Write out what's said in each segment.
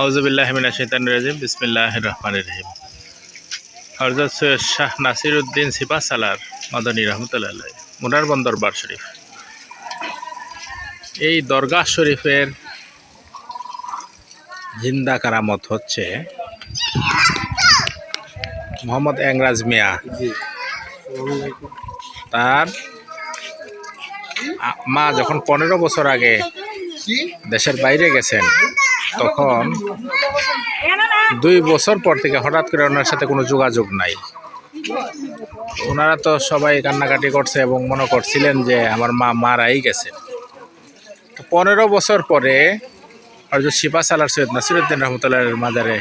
আউজুবিল্লাহমিনা শৈতান রাজিম বিসমিল্লাহ রহমান রহিম। হরজত সৈয়দ শাহ নাসির উদ্দিন সিপা সালার মাদানী রহমতুল্লাহ মুনার বন্দর বার শরীফ। এই দরগাহ শরীফের জিন্দা কারামত হচ্ছে মোহাম্মদ এংরাজ মিয়া। তার মা যখন পনেরো বছর আগে দেশের বাইরে গেছেন তখন দুই বছর পর থেকে হঠাৎ করে ওনার সাথে কোনো যোগাযোগ নাই। ওনারা তো সবাই কান্নাকাটি করছে এবং মনে করছিলেন যে আমার মা মারাই গেছে। পনেরো বছর পরে হয়তো শিপা সালার সৈয়দ নাসিরুদ্দিন রহমতুল্লাহ মাজারে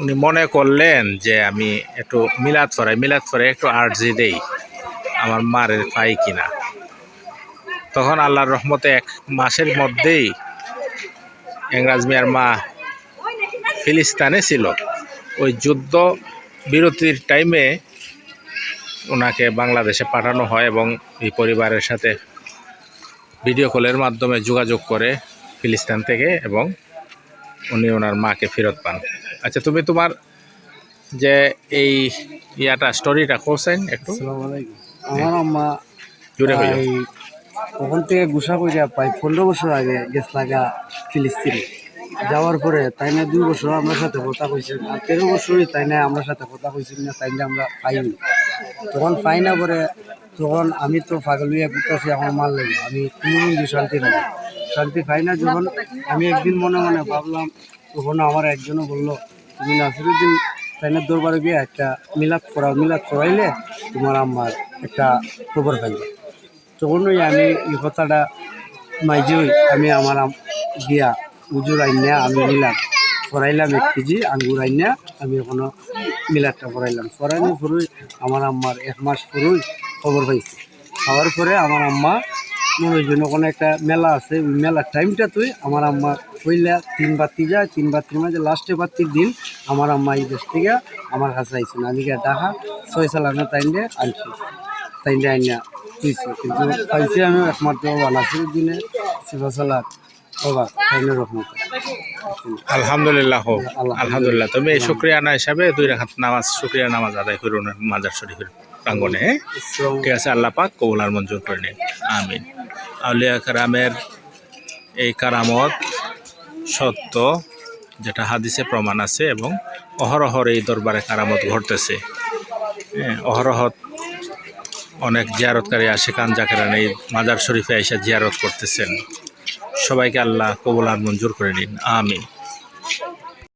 উনি মনে করলেন যে আমি একটু মিলাদ ফরাই মিলাদ ফরাই একটু আর্জি দেই আমার মারের পাই কিনা। তখন আল্লাহর রহমতে এক মাসের মধ্যেই ইংরাজ মিয়ার মা ফিলিস্তানে ছিল। ওই যুদ্ধ বিরতির টাইমে ওনাকে বাংলাদেশে পাঠানো হয় এবং এই পরিবারের সাথে ভিডিও কলের মাধ্যমে যোগাযোগ করে ফিলিস্তান থেকে এবং উনি ওনার মাকে ফেরত পান। আচ্ছা তুমি তোমার যে এই ইয়াটা স্টোরিটা করছেন একটু। আমার আম্মা জুড়ে প্রায় ওখান থেকে গুসা কইরা প্রায় পনেরো বছর আগে গেছ লাগা ফিলিস্তিনে যাওয়ার পরে তাই না দুই বছর আমরা সাথে কথা কইছেন আর তেরো বছরই তাই না আমরা সাথে কথা কইছেন না তাই না আমরা পাইনি তখন পাই না পরে তখন আমি তো পাগল হইয়া ঘুরতেছি, আমার মাল লাগে। আমি কোনো কিন্তু শান্তি পাই শান্তি পাই না যখন আমি একদিন মনে মনে ভাবলাম, তখন আমার একজনও বলল, তুমি নাসিরুদ্দিন তাইনের দরবারে গিয়ে একটা মিলাদ করাও মিলাদ করাইলে তোমার আমার একটা খবর পাইবে তখন ওই আমি এই কথাটা মাইজই আমি আমার আম- গিয়া উজুর আইনা আমি মিলাদ করাইলাম এক কেজি আঙ্গুর আইনা, আমি এখনও মিলারটা করাইলাম করাইলে ফুরুই আমার আম্মার এক মাস ফুরুই খবর পাইছি। খাওয়ার পরে আমার আম্মা মনে জন্য কোনো একটা মেলা আছে, ওই মেলার টাইমটা তুই আমার আম্মা পইলা তিন বাতি যায়, তিন বাতির মাঝে লাস্টে বাতির দিন আমার আম্মা এই দেশ থেকে আমার কাছে আইসেন আমি গিয়ে ডাকা ছয় সালানো টাইমে আনছি। টাইমটা আইনা তুইছি কিন্তু পাইছি আমি একমাত্র বানাসির দিনে সিফা সালাদ বাবা রহমত। আলহামদুলিল্লাহ হোক আলহামদুলিল্লাহ। তুমি এই শুক্রিয়া আনা হিসাবে দুই রাখাত নামাজ শুক্রিয়া নামাজ আদায় করুন মাজার শরীফের প্রাঙ্গনে? ঠিক আছে আল্লাহ পাক কবুল আর মঞ্জুর করে নিন আমিন। আউলিয়া কারামের এই কারামত সত্য যেটা হাদিসে প্রমাণ আছে এবং অহরহর এই দরবারে কারামত ঘটতেছে। হ্যাঁ অহরহ অনেক জিয়ারতকারী আশেকান জাকেরান এই মাজার শরীফে এসে জিয়ারত করতেছেন। সবাইকে আল্লাহ কবুল আর মঞ্জুর করে নিন। আমিন।